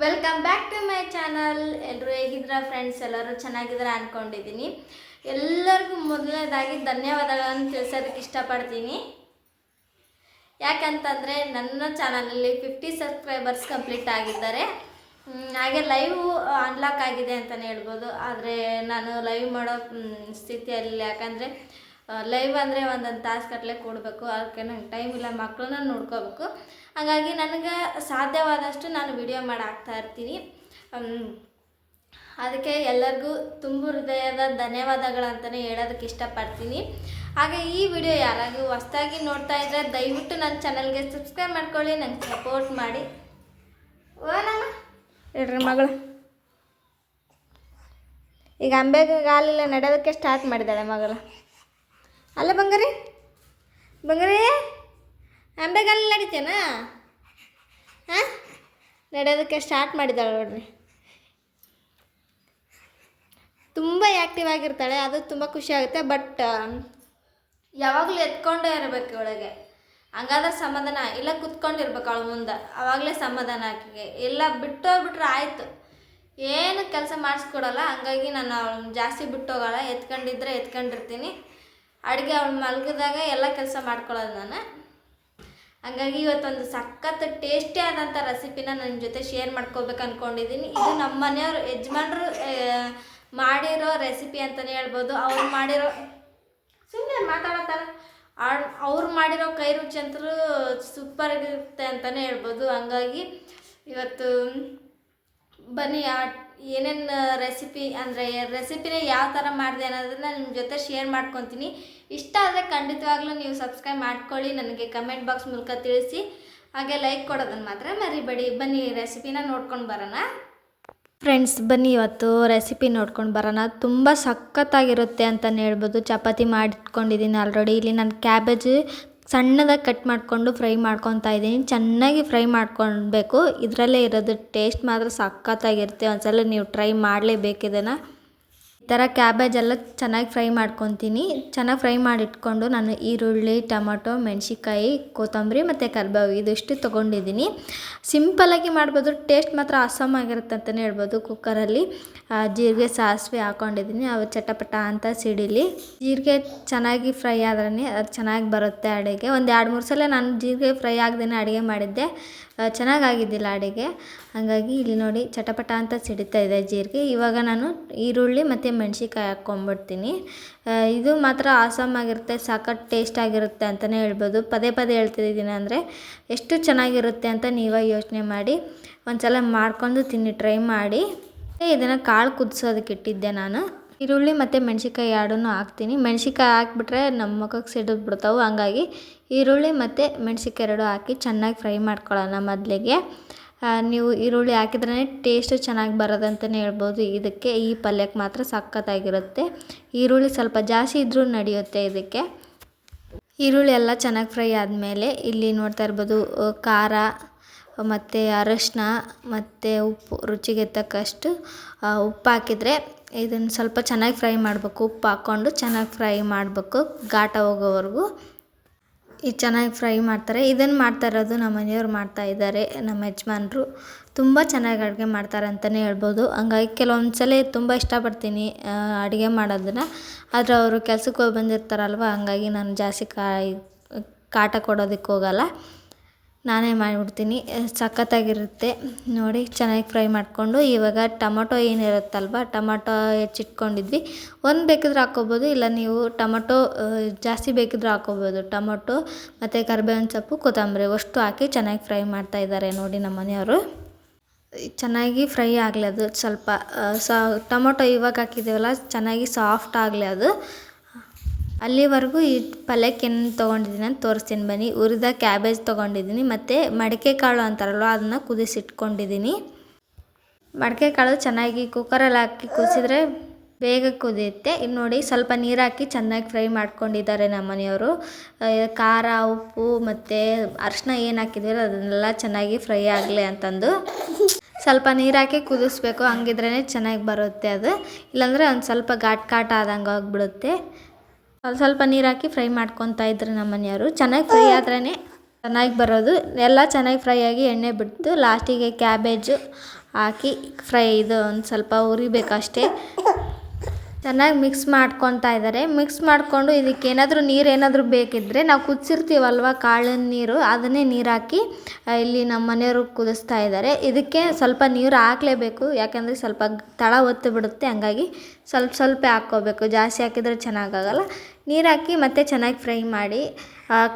Welcome back to my channel ಎಲ್ಲರೂ ಹೇಗಿದ್ರ friends ಎಲ್ಲರೂ ಚೆನ್ನಾಗಿದ್ರ ಅಂದ್ಕೊಂಡಿದ್ದೀನಿ ಎಲ್ಲರಿಗೂ ಮೊದಲನೇದಾಗಿ ಧನ್ಯವಾದಗಳನ್ನು ತಿಳಿಸೋದಕ್ಕೆ ಇಷ್ಟಪಡ್ತೀನಿ. ಯಾಕಂತಂದರೆ ನನ್ನ ಚಾನಲಲ್ಲಿ ಫಿಫ್ಟಿ ಸಬ್ಸ್ಕ್ರೈಬರ್ಸ್ ಕಂಪ್ಲೀಟ್ ಆಗಿದ್ದಾರೆ. ಹಾಗೆ ಲೈವ್ ಅನ್ಲಾಕ್ ಆಗಿದೆ ಅಂತಲೇ ಹೇಳ್ಬೋದು. ಆದರೆ ನಾನು ಲೈವ್ ಮಾಡೋ ಸ್ಥಿತಿಯಲ್ಲಿ ಯಾಕಂದರೆ ಲೈವ್ ಅಂದರೆ ಒಂದೊಂದು ತಾಸು ಕಟ್ಟಲೆ ಕೊಡಬೇಕು. ಅದಕ್ಕೆ ನಂಗೆ ಟೈಮ್ ಇಲ್ಲ ಮಕ್ಕಳನ್ನ ನೋಡ್ಕೋಬೇಕು. ಹಾಗಾಗಿ ನನಗೆ ಸಾಧ್ಯವಾದಷ್ಟು ನಾನು ವಿಡಿಯೋ ಮಾಡಿ ಹಾಕ್ತಾ ಇರ್ತೀನಿ ಅದಕ್ಕೆ ಎಲ್ಲರಿಗೂ ತುಂಬು ಹೃದಯದ ಧನ್ಯವಾದಗಳಂತಲೇ ಹೇಳೋದಕ್ಕೆ ಇಷ್ಟಪಡ್ತೀನಿ. ಹಾಗೆ ಈ ವಿಡಿಯೋ ಯಾರಾಗೂ ಹೊಸ್ದಾಗಿ ನೋಡ್ತಾ ಇದ್ದರೆ ದಯವಿಟ್ಟು ನನ್ನ ಚಾನಲ್ಗೆ ಸಬ್ಸ್ಕ್ರೈಬ್ ಮಾಡ್ಕೊಳ್ಳಿ, ನಂಗೆ ಸಪೋರ್ಟ್ ಮಾಡಿ. ಓ ನಮ್ಮ ಹೇಳ್ರಿ ಮಗಳು. ಈಗ ಅಂಬೆಗೆ ಗಾಲಿಲ್ಲ, ನಡೆಯೋದಕ್ಕೆ ಸ್ಟಾರ್ಟ್ ಮಾಡಿದ್ದಾಳೆ ಮಗಳು. ಅಲ್ಲ ಬಂಗಾರಿ. ಬಂಗಾರಿ ಅಂಬೆಗಲ್ಲ ನಡಿತೇನಾ? ಹಾಂ? ನಡೆಯೋದಕ್ಕೆ ಸ್ಟಾರ್ಟ್ ಮಾಡಿದ್ದಾಳೆ ನೋಡ್ರಿ. ತುಂಬ ಆ್ಯಕ್ಟಿವ್ ಆಗಿರ್ತಾಳೆ, ಅದು ತುಂಬ ಖುಷಿ ಆಗುತ್ತೆ ಬಟ್ ಯಾವಾಗಲೂ ಎತ್ಕೊಂಡೇ ಇರಬೇಕು ಅವಳಿಗೆ. ಹಂಗಾದ್ರೆ ಸಮಾಧಾನ, ಇಲ್ಲ ಕುತ್ಕೊಂಡಿರ್ಬೇಕು ಅವಳ ಮುಂದೆ. ಆವಾಗಲೇ ಸಮಾಧಾನ ಆಕೆಗೆ ಇಲ್ಲ ಬಿಟ್ಟೋಗ್ಬಿಟ್ರೆ ಆಯಿತು. ಏನು ಕೆಲಸ ಮಾಡಿಸ್ಕೊಡಲ್ಲ, ಹಂಗಾಗಿ ನಾನು ಅವಳನ್ನ ಜಾಸ್ತಿ ಬಿಟ್ಟೋಗಲ್ಲ ಎತ್ಕೊಂಡಿದ್ರೆ ಎತ್ಕೊಂಡಿರ್ತೀನಿ. ಅಡುಗೆ ಅವ್ಳು ಮಲಗಿದಾಗ ಎಲ್ಲ ಕೆಲಸ ಮಾಡ್ಕೊಳ್ಳೋದು ನಾನು. ಹಂಗಾಗಿ ಇವತ್ತೊಂದು ಸಖತ್ ಟೇಸ್ಟಿ ಆದಂಥ ರೆಸಿಪಿನ ನನ್ನ ಜೊತೆ ಶೇರ್ ಮಾಡ್ಕೋಬೇಕು ಅಂದ್ಕೊಂಡಿದ್ದೀನಿ ಇದು ನಮ್ಮ ಮನೆಯವರು ಯಜಮಾನ್ರು ಮಾಡಿರೋ ರೆಸಿಪಿ ಅಂತಲೇ ಹೇಳ್ಬೋದು. ಅವ್ರು ಮಾಡಿರೋ ಸುಮ್ಮನೆ ಮಾತಾಡತ್ತಾರ ಅವ್ರು ಮಾಡಿರೋ ಕೈ ರುಚಿ ಅಂತೂ ಸೂಪರ್ ಆಗಿರುತ್ತೆ ಅಂತಲೇ ಹೇಳ್ಬೋದು. ಹಂಗಾಗಿ ಇವತ್ತು ಬನ್ನಿ, ಆ ಏನೇನು ರೆಸಿಪಿ ಅಂದರೆ ರೆಸಿಪಿನ ಯಾವ ಥರ ಮಾಡಿದೆ ಅನ್ನೋದನ್ನ ನಿಮ್ಮ ಜೊತೆ ಶೇರ್ ಮಾಡ್ಕೊತೀನಿ. ಇಷ್ಟ ಆದರೆ ಖಂಡಿತವಾಗ್ಲೂ ನೀವು ಸಬ್ಸ್ಕ್ರೈಬ್ ಮಾಡ್ಕೊಳ್ಳಿ, ನನಗೆ ಕಮೆಂಟ್ ಬಾಕ್ಸ್ ಮೂಲಕ ತಿಳಿಸಿ. ಹಾಗೆ ಲೈಕ್ ಕೊಡೋದನ್ನು ಮಾತ್ರ ಮರಿಬೇಡಿ. ಬನ್ನಿ ರೆಸಿಪಿನ ನೋಡ್ಕೊಂಡು ಬರೋಣ. ಫ್ರೆಂಡ್ಸ್ ಬನ್ನಿ ಇವತ್ತು ರೆಸಿಪಿ ನೋಡ್ಕೊಂಡು ಬರೋಣ. ತುಂಬ ಸಖತ್ತಾಗಿರುತ್ತೆ ಅಂತಲೇ ಹೇಳ್ಬೋದು. ಚಪಾತಿ ಮಾಡಿಟ್ಕೊಂಡಿದ್ದೀನಿ ಆಲ್ರೆಡಿ ಇಲ್ಲಿ ನಾನು ಕ್ಯಾಬೇಜ್ ಸಣ್ಣದಾಗಿ ಕಟ್ ಮಾಡಿಕೊಂಡು ಫ್ರೈ ಮಾಡ್ಕೊತಾ ಇದ್ದೀನಿ. ಚೆನ್ನಾಗಿ ಫ್ರೈ ಮಾಡ್ಕೊಳ್ಬೇಕು. ಇದರಲ್ಲೇ ಇರೋದು ಟೇಸ್ಟ್ ಮಾತ್ರ ಸಖತ್ತಾಗಿರುತ್ತೆ. ಒಂದ್ಸಲ ನೀವು ಟ್ರೈ ಮಾಡಲೇಬೇಕು ಇದನ್ನು. ಈ ಥರ ಕ್ಯಾಬೇಜ್ ಎಲ್ಲ ಚೆನ್ನಾಗಿ ಫ್ರೈ ಮಾಡ್ಕೊತೀನಿ. ಚೆನ್ನಾಗಿ ಫ್ರೈ ಮಾಡಿಟ್ಕೊಂಡು ನಾನು ಈರುಳ್ಳಿ, ಟೊಮೊಟೊ ಮೆಣಸಿಕಾಯಿ ಕೊತ್ತಂಬರಿ ಮತ್ತು ಕರಿಬೇವು ಇದಿಷ್ಟು ತೊಗೊಂಡಿದ್ದೀನಿ. ಸಿಂಪಲ್ಲಾಗಿ ಮಾಡ್ಬೋದು, ಟೇಸ್ಟ್ ಮಾತ್ರ ಅಸಮ್ ಆಗಿರುತ್ತೆ ಅಂತಲೇ ಹೇಳ್ಬೋದು ಕುಕ್ಕರಲ್ಲಿ. ಜೀರಿಗೆ, ಸಾಸಿವೆ ಹಾಕ್ಕೊಂಡಿದ್ದೀನಿ ಅವು ಚಟಪಟ ಅಂತ ಸಿಡಿಲಿ. ಜೀರಿಗೆ ಚೆನ್ನಾಗಿ ಫ್ರೈ ಆದ್ರೇ ಅದು ಚೆನ್ನಾಗಿ ಬರುತ್ತೆ ಅಡುಗೆ. ಒಂದು ಎರಡು ಮೂರು ಸಲ ನಾನು ಜೀರಿಗೆ ಫ್ರೈ ಆಗದೇ ಅಡುಗೆ ಮಾಡಿದ್ದೆ. ಚೆನ್ನಾಗಾಗಿದ್ದಿಲ್ಲ ಅಡುಗೆ. ಹಾಗಾಗಿ ಇಲ್ಲಿ ನೋಡಿ ಚಟಪಟ ಅಂತ ಸಿಡಿತಾ ಇದೆ ಜೀರಿಗೆ. ಇವಾಗ ನಾನು ಈರುಳ್ಳಿ ಮತ್ತು ಮೆಣಸಿಕಾಯಿ ಹಾಕ್ಕೊಂಬಿಡ್ತೀನಿ. ಇದು ಮಾತ್ರ ಆಸಮ್ ಆಗಿರುತ್ತೆ, ಸಾಕಷ್ಟು ಟೇಸ್ಟ್ ಆಗಿರುತ್ತೆ ಅಂತಲೇ ಹೇಳ್ಬೋದು. ಪದೇ ಪದೇ ಹೇಳ್ತಿದ್ದೀನಿ ಅಂದರೆ ಎಷ್ಟು ಚೆನ್ನಾಗಿರುತ್ತೆ ಅಂತ ನೀವೇ ಯೋಚನೆ ಮಾಡಿ ಒಂದು ಸಲ ಮಾಡ್ಕೊಂಡು ತಿನ್ನಿ, ಟ್ರೈ ಮಾಡಿ. ಇದನ್ನು ಕಾಳು ಕುದಿಸೋದಕ್ಕೆ ಇಟ್ಟಿದ್ದೆ ನಾನು. ಈರುಳ್ಳಿ ಮತ್ತು ಮೆಣಸಿಕಾಯಿ ಎರಡನ್ನೂ ಹಾಕ್ತೀನಿ. ಮೆಣಸಿಕಾಯಿ ಹಾಕ್ಬಿಟ್ರೆ ನಮ್ಮ ಮುಖಕ್ಕೆ ಸಿಡಿದು ಬಿಡ್ತಾವೆ ಹಂಗಾಗಿ ಈರುಳ್ಳಿ ಮತ್ತು ಮೆಣಸಿಕಾಯಿ ಎರಡು ಹಾಕಿ ಚೆನ್ನಾಗಿ ಫ್ರೈ ಮಾಡ್ಕೊಳ್ಳೋಣ ಮೊದಲಿಗೆ. ನೀವು ಈರುಳ್ಳಿ ಹಾಕಿದ್ರೇ ಟೇಸ್ಟು ಚೆನ್ನಾಗಿ ಬರೋದಂತಲೇ ಹೇಳ್ಬೋದು. ಇದಕ್ಕೆ ಈ ಪಲ್ಯಕ್ಕೆ ಮಾತ್ರ ಸಖತ್ತಾಗಿರುತ್ತೆ. ಈರುಳ್ಳಿ ಸ್ವಲ್ಪ ಜಾಸ್ತಿ ಇದ್ದರೂ ನಡೆಯುತ್ತೆ ಇದಕ್ಕೆ. ಈರುಳ್ಳಿ ಎಲ್ಲ ಚೆನ್ನಾಗಿ ಫ್ರೈ ಆದಮೇಲೆ ಇಲ್ಲಿ ನೋಡ್ತಾ ಇರ್ಬೋದು ಖಾರ ಮತ್ತು ಅರಶಿನ ಮತ್ತು ಉಪ್ಪು, ರುಚಿಗೆ ತಕ್ಕಷ್ಟು ಉಪ್ಪು ಹಾಕಿದರೆ ಇದನ್ನು ಸ್ವಲ್ಪ ಚೆನ್ನಾಗಿ ಫ್ರೈ ಮಾಡಬೇಕು. ಉಪ್ಪು ಹಾಕ್ಕೊಂಡು ಚೆನ್ನಾಗಿ ಫ್ರೈ ಮಾಡಬೇಕು ಘಾಟ ಹೋಗೋವರೆಗೂ. ಇದು ಚೆನ್ನಾಗಿ ಫ್ರೈ ಮಾಡ್ತಾರೆ. ಇದನ್ನು ಮಾಡ್ತಾ ಇರೋದು ನಮ್ಮ ಮನೆಯವ್ರು ಮಾಡ್ತಾ ಇದ್ದಾರೆ. ನಮ್ಮ ಯಜಮಾನ್ರು ತುಂಬ ಚೆನ್ನಾಗಿ ಅಡುಗೆ ಮಾಡ್ತಾರೆ ಅಂತಲೇ ಹೇಳ್ಬೋದು. ಹಂಗಾಗಿ ಕೆಲವೊಂದು ಸಲ ತುಂಬ ಇಷ್ಟಪಡ್ತೀನಿ ಅಡುಗೆ ಮಾಡೋದನ್ನು. ಆದರೆ ಅವರು ಕೆಲ್ಸಕ್ಕೆ ಹೋಗಿ ಬಂದಿರ್ತಾರಲ್ವ, ಹಂಗಾಗಿ ನಾನು ಜಾಸ್ತಿ ಕಾಯಿ, ಕಾಟ ಕೊಡೋದಕ್ಕೆ ಹೋಗಲ್ಲ. ನಾನೇ ಮಾಡಿಬಿಡ್ತೀನಿ. ಸಖತ್ತಾಗಿರುತ್ತೆ. ನೋಡಿ, ಚೆನ್ನಾಗಿ ಫ್ರೈ ಮಾಡಿಕೊಂಡು ಇವಾಗ ಟೊಮೊಟೊ ಏನಿರುತ್ತಲ್ವ, ಟೊಮೊಟೊ ಹೆಚ್ಚಿಟ್ಕೊಂಡಿದ್ವಿ. ಒಂದು ಬೇಕಿದ್ರೆ ಹಾಕ್ಕೋಬೋದು, ಇಲ್ಲ ನೀವು ಟೊಮೊಟೊ ಜಾಸ್ತಿ ಬೇಕಿದ್ರೆ ಹಾಕ್ಕೋಬೋದು. ಟೊಮೊಟೊ ಮತ್ತು ಕರಿಬೇವಿನ ಸೊಪ್ಪು, ಕೊತ್ತಂಬರಿ ಅಷ್ಟು ಹಾಕಿ ಚೆನ್ನಾಗಿ ಫ್ರೈ ಮಾಡ್ತಾ ಇದ್ದಾರೆ ನೋಡಿ ನಮ್ಮ ಮನೆಯವರು. ಚೆನ್ನಾಗಿ ಫ್ರೈ ಆಗಲಿ ಅದು ಸ್ವಲ್ಪ. ಸಾ, ಟೊಮೊಟೊ ಇವಾಗ ಹಾಕಿದ್ದೀವಲ್ಲ, ಚೆನ್ನಾಗಿ ಸಾಫ್ಟ್ ಆಗಲಿ ಅದು. ಅಲ್ಲಿವರೆಗೂ ಈ ಪಲ್ಯಕ್ಕೆ ಏನು ತೊಗೊಂಡಿದ್ದೀನಿ ಅಂತ ತೋರಿಸ್ತೀನಿ ಬನ್ನಿ. ಉರಿದ ಕ್ಯಾಬೇಜ್ ತೊಗೊಂಡಿದ್ದೀನಿ. ಮತ್ತು ಮಡಿಕೆ ಕಾಳು ಅಂತಾರಲ್ವ, ಅದನ್ನು ಕುದಿಸಿಟ್ಕೊಂಡಿದ್ದೀನಿ. ಮಡಿಕೆ ಕಾಳು ಚೆನ್ನಾಗಿ ಕುಕ್ಕರಲ್ಲಿ ಹಾಕಿ ಕುದಿಸಿದ್ರೆ ಬೇಗ ಕುದಿಯುತ್ತೆ. ಇನ್ನು ನೋಡಿ, ಸ್ವಲ್ಪ ನೀರು ಹಾಕಿ ಚೆನ್ನಾಗಿ ಫ್ರೈ ಮಾಡ್ಕೊಂಡಿದ್ದಾರೆ ನಮ್ಮ ಮನೆಯವರು. ಖಾರ, ಉಪ್ಪು, ಮತ್ತು ಅರಿಶಿನ ಏನು ಹಾಕಿದ್ದೀರೋ ಅದನ್ನೆಲ್ಲ ಚೆನ್ನಾಗಿ ಫ್ರೈ ಆಗಲಿ ಅಂತಂದು. ಸ್ವಲ್ಪ ನೀರು ಹಾಕಿ ಕುದಿಸ್ಬೇಕು. ಹಂಗಿದ್ರೇ ಚೆನ್ನಾಗಿ ಬರುತ್ತೆ ಅದು. ಇಲ್ಲಾಂದರೆ ಒಂದು ಸ್ವಲ್ಪ ಘಾಟ್ ಘಾಟ್ ಆದಂಗೆ ಆಗಿಬಿಡುತ್ತೆ. ಸ್ವಲ್ಪ ಸ್ವಲ್ಪ ನೀರು ಹಾಕಿ ಫ್ರೈ ಮಾಡ್ಕೊತಾ ಇದ್ರು ನಮ್ಮ ಮನೆಯವರು. ಚೆನ್ನಾಗಿ ಫ್ರೈ ಆದ್ರೇ ಚೆನ್ನಾಗಿ ಬರೋದು. ಎಲ್ಲ ಚೆನ್ನಾಗಿ ಫ್ರೈ ಆಗಿ ಎಣ್ಣೆ ಬಿಟ್ಟು ಲಾಸ್ಟಿಗೆ ಕ್ಯಾಬೇಜು ಹಾಕಿ ಫ್ರೈ ಇದು ಒಂದು ಸ್ವಲ್ಪ ಉರಿಬೇಕಷ್ಟೇ ಚೆನ್ನಾಗಿ ಮಿಕ್ಸ್ ಮಾಡ್ಕೊತಾ ಇದ್ದಾರೆ ಮಿಕ್ಸ್ ಮಾಡಿಕೊಂಡು ಇದಕ್ಕೆ ಏನಾದರೂ ನೀರು ಏನಾದರೂ ಬೇಕಿದ್ದರೆ ನಾವು ಕುದಿಸಿರ್ತೀವಲ್ವ ಕಾಳಿನ ನೀರು, ಅದನ್ನೇ ನೀರು ಹಾಕಿ ಇಲ್ಲಿ ನಮ್ಮ ಮನೆಯವರು ಕುದಿಸ್ತಾ ಇದ್ದಾರೆ ಇದಕ್ಕೆ ಸ್ವಲ್ಪ ನೀರು ಹಾಕಲೇಬೇಕು. ಯಾಕೆಂದರೆ ಸ್ವಲ್ಪ ತಳ ಒತ್ತು ಬಿಡುತ್ತೆ, ಹಂಗಾಗಿ ಸ್ವಲ್ಪ ಸ್ವಲ್ಪ ಹಾಕ್ಕೋಬೇಕು. ಜಾಸ್ತಿ ಹಾಕಿದರೆ ಚೆನ್ನಾಗಾಗಲ್ಲ. ನೀರು ಹಾಕಿ ಮತ್ತೆ ಚೆನ್ನಾಗಿ ಫ್ರೈ ಮಾಡಿ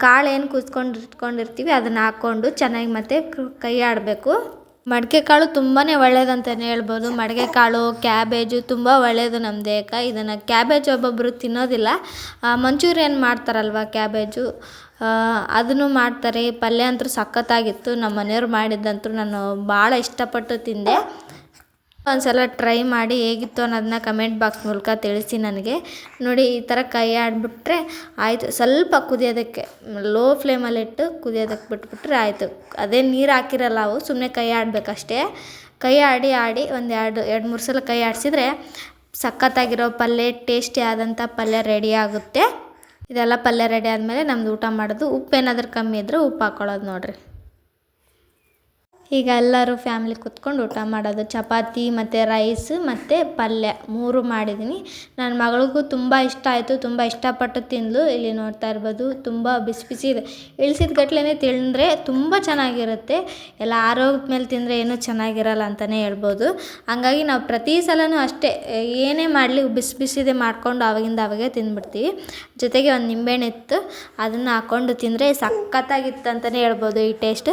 ಕಾಳು ಏನು ಕುದಿಸ್ಕೊಂಡು ಇಟ್ಕೊಂಡಿರ್ತೀವಿ ಅದನ್ನು ಹಾಕ್ಕೊಂಡು ಚೆನ್ನಾಗಿ ಮತ್ತೆ ಕೈ ಆಡಬೇಕು ಮಡಿಕೆ ಕಾಳು ತುಂಬಾ ಒಳ್ಳೆಯದಂತಲೇ ಹೇಳ್ಬೋದು. ಮಡಿಕೆ ಕಾಳು, ಕ್ಯಾಬೇಜು ತುಂಬ ಒಳ್ಳೆಯದು ನಮ್ಮ ದೇಹಕ್ಕೆ ಇದನ್ನು ಕ್ಯಾಬೇಜ್ ಒಬ್ಬೊಬ್ಬರು ತಿನ್ನೋದಿಲ್ಲ. ಮಂಚೂರಿಯನ್ ಮಾಡ್ತಾರಲ್ವ ಕ್ಯಾಬೇಜು? ಅದನ್ನು ಮಾಡ್ತಾರೆ. ಪಲ್ಯ ಅಂತೂ ಸಖತ್ತಾಗಿತ್ತು. ನಮ್ಮ ಮನೆಯವ್ರು ಮಾಡಿದ್ದಂತೂ ನಾನು ಭಾಳ ಇಷ್ಟಪಟ್ಟು ತಿಂದೆ. ಒಂದ್ಸಲ ಟ್ರೈ ಮಾಡಿ ಹೇಗಿತ್ತು ಅನ್ನೋದನ್ನ ಕಮೆಂಟ್ ಬಾಕ್ಸ್ ಮೂಲಕ ತಿಳಿಸಿ ನನಗೆ. ನೋಡಿ, ಈ ಥರ ಕೈ ಆಡಿಬಿಟ್ರೆ ಆಯಿತು. ಸ್ವಲ್ಪ ಕುದಿಯೋದಕ್ಕೆ, ಲೋ ಫ್ಲೇಮಲ್ಲಿಟ್ಟು ಕುದಿಯೋದಕ್ಕೆ ಬಿಟ್ಬಿಟ್ರೆ ಆಯಿತು. ಅದೇ ನೀರು ಹಾಕಿರಲ್ಲ ಅವು ಸುಮ್ಮನೆ ಕೈ ಆಡಬೇಕಷ್ಟೇ. ಕೈ ಆಡಿ ಆಡಿ ಒಂದು ಎರಡು ಎರಡು, ಮೂರು ಸಲ ಕೈ ಆಡಿಸಿದ್ರೆ ಸಖತ್ತಾಗಿರೋ ಪಲ್ಯ, ಟೇಸ್ಟಿ ಆದಂಥ ಪಲ್ಯ ರೆಡಿ ಆಗುತ್ತೆ. ಇದೆಲ್ಲ ಪಲ್ಯ ರೆಡಿ ಆದಮೇಲೆ ನಮ್ದು ಊಟ ಮಾಡೋದು. ಉಪ್ಪು ಏನಾದರೂ ಕಮ್ಮಿ ಇದ್ದರೆ ಉಪ್ಪು ಹಾಕ್ಕೊಳ್ಳೋದು ನೋಡಿರಿ. ಈಗ ಎಲ್ಲರೂ ಫ್ಯಾಮ್ಲಿ ಕುತ್ಕೊಂಡು ಊಟ ಮಾಡೋದು. ಚಪಾತಿ ಮತ್ತು ರೈಸ್ ಮತ್ತು ಪಲ್ಯ ಮೂರು ಮಾಡಿದ್ದೀನಿ ನನ್ನ ಮಗಳಿಗೂ ತುಂಬ ಇಷ್ಟ ಆಯಿತು, ತುಂಬ ಇಷ್ಟಪಟ್ಟು ತಿಂದಳು ಇಲ್ಲಿ ನೋಡ್ತಾ ಇರ್ಬೋದು, ತುಂಬ ಬಿಸಿ ಬಿಸಿ ಇದೆ. ಇಳಿಸಿದ ಗಟ್ಲೆ ತಿಂದರೆ ತುಂಬ ಚೆನ್ನಾಗಿರುತ್ತೆ. ಎಲ್ಲ ಆರೋಗ್ಯದ ಮೇಲೆ ತಿಂದರೆ ಏನೂ ಚೆನ್ನಾಗಿರಲ್ಲ ಅಂತಲೇ ಹೇಳ್ಬೋದು. ಹಂಗಾಗಿ ನಾವು ಪ್ರತಿ ಸಲವೂ ಅಷ್ಟೇ, ಏನೇ ಮಾಡಲಿ ಬಿಸಿ ಬಿಸಿದೆ ಮಾಡಿಕೊಂಡು ಆವಾಗಿಂದ ಅವಾಗೆ ತಿಂದ್ಬಿಡ್ತೀವಿ. ಜೊತೆಗೆ ಒಂದು ನಿಂಬೆಹಣ್ಣು ಇತ್ತು, ಅದನ್ನು ಹಾಕ್ಕೊಂಡು ತಿಂದರೆ ಸಖತ್ತಾಗಿತ್ತು ಅಂತಲೇ ಹೇಳ್ಬೋದು ಈ ಟೇಸ್ಟ್